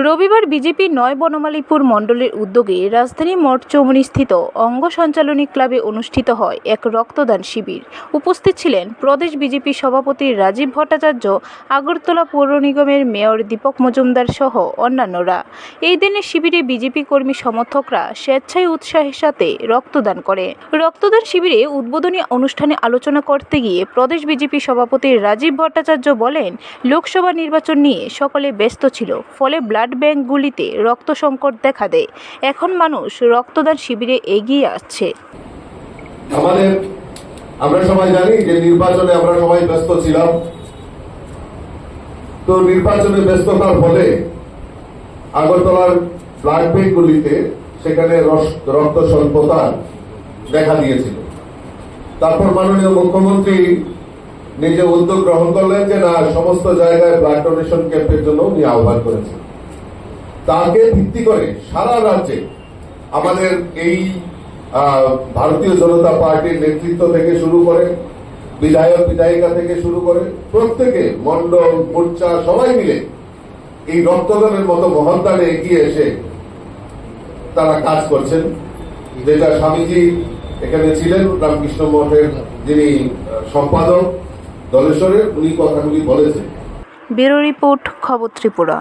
রবিবার বিজেপি নয় বনমালীপুর মণ্ডলের উদ্যোগে রাজধানী মঠ চৌমুনিস্থিত অঙ্গ সঞ্চালনী ক্লাবে অনুষ্ঠিত হয় এক রক্তদান শিবির। উপস্থিত ছিলেন প্রদেশ বিজেপি সভাপতি রাজীব ভট্টাচার্য, আগরতলা পৌর নিগমের মেয়র দীপক মজুমদার সহ অন্যান্যরা। এই দিনের শিবিরে বিজেপি কর্মী সমর্থকরা স্বেচ্ছায় উৎসাহের সাথে রক্তদান করে। রক্তদান শিবিরে উদ্বোধনী অনুষ্ঠানে আলোচনা করতে গিয়ে প্রদেশ বিজেপি সভাপতি রাজীব ভট্টাচার্য বলেন, লোকসভা নির্বাচন নিয়ে সকলে ব্যস্ত ছিল, ফলে ব্লাড ব্যাঙ্কগুলিতে রক্ত সংকট দেখা দেয়। এখন মানুষ রক্তদান শিবিরে এগিয়ে আসছে। আমাদের, আমরা সবাই জানি যে নির্বাচনে আমরা সবাই ব্যস্ত ছিলাম। তো নির্বাচনে ব্যস্ততার ফলে আগরতলার ব্লাড ব্যাঙ্কগুলিতে সেখানে রক্ত স্বল্পতা দেখা দিয়েছিল। তারপর মাননীয় মুখ্যমন্ত্রী নিজে উদ্যোগ গ্রহণ করলেন যে না, সমস্ত জায়গায় ব্লাড ডোনেশন ক্যাম্পের জন্য উনি আহ্বান করেছেন। তাকে ভিত্তি করে সারা রাজ্যে আমাদের এই ভারতীয় জনতা পার্টির নেতৃত্ব থেকে শুরু করে, বিধায়ক, বিধায়িকা থেকে শুরু করে প্রত্যেকে মন্ডল মোর্চা সবাই মিলে এই রক্তদানের মতো মহত্তানে এগিয়ে এসে তারা কাজ করছেন। যেটা স্বামীজি এখানে ছিলেন, রামকৃষ্ণ মঠের যিনি সম্পাদক দলেশ্বরের, উনি কথাগুলি বলেছেন। ব্যুরো রিপোর্ট, খবর ত্রিপুরা।